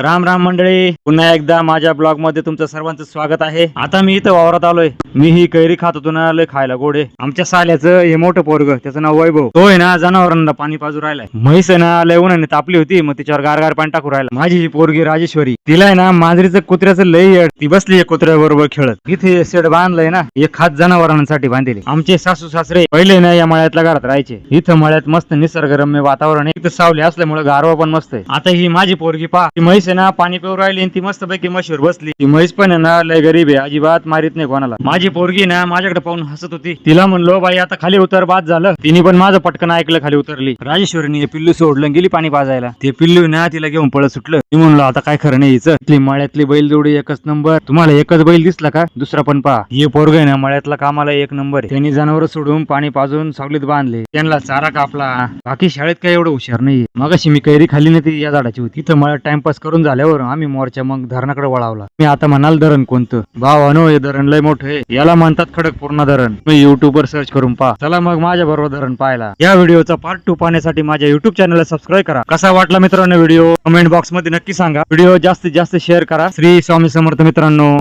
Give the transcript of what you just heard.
राम राम मंडळी पुन्हा एकदा माझ्या ब्लॉगमध्ये तुमचं सर्वांचं स्वागत आहे. आता मी इथं वावरात आलोय. मी ही कैरी खात होतो ना लय खायला गोडे. आमच्या साल्याचं हे मोठं पोरग त्याचं नाव वैभव. तो आहे ना जनावरांना पाणी पाजू राहिलाय. म्हैस आहे ना लय उन्हाने तापली होती मग तिच्यावर गारगार पाणी टाकू राहिला. माझी ही पोरगी राजेश्वरी. तिला आहे ना मांजरीचं कुत्र्याचं लय येड. ती बसली कुत्र्या बरोबर खेळत. इथे शेड बांधलंय ना एक खात जनावरांसाठी बांधले आमचे सासू सासरे पहिले ना या मळ्यातल्या घरात राहायचे. इथं मळ्यात मस्त निसर्गरम्य वातावरण आहे. इथं सावली असल्यामुळे गारवा पण मस्त आहे. आता ही माझी पोरगी पा ती म्हैस आहे ना पाणी पिऊ राहिली आणि ती मस्त पैकी म्हशीवर बसली. ती म्हैस पण आहे ना लय गरीब आहे. अजिबात मारित नाही कोणाला. माझी पोरगी ना माझ्याकडे पाहून हसत होती. तिला म्हणलो बाई आता खाली उतर बाद झालं. तिने पण माझं पटकन ऐकलं खाली उतरली. राजेश्वरीने पिल्लू सोडलं गेली पाणी पाजायला. ते पिल्लू ना तिला घेऊन पळत सुटलं. मी म्हणलो आता काय खरं नाही इथली मळ्यातली बैल जोडी एकच नंबर. तुम्हाला एकच बैल दिसला का? दुसरा पण पहा. हे पोरग आहे ना मळ्यातला कामाला एक नंबर त्यांनी जनावर सोडून पाणी पाजून सावलीत बांधले. त्यांना चारा कापला. बाकी शाळेत काय एवढं हुशार नाही मगाशी मी कैरी खाली नाही ती या झाडाची होती. तिथं मला टाइमपास करून झाल्यावर आम्ही मोर्चा मग धरणाकडे वळावला. मी आता म्हणाल धरण कोणतं? भावानो हे धरण लय मोठं आहे. याला म्हणतात खडकपूर्ण धरण. मी युट्यूब वर सर्च करून पहा. चला मग माझ्या बरोबर धरण पाहायला. या व्हिडिओचा पार्ट टू पाहण्यासाठी माझ्या युट्यूब चॅनलला सबस्क्राईब करा. कसा वाटला मित्रांनो व्हिडिओ? कमेंट बॉक्समध्ये नक्की सांगा. व्हिडिओ जास्तीत जास्त शेअर करा. श्री स्वामी समर्थ मित्रांनो.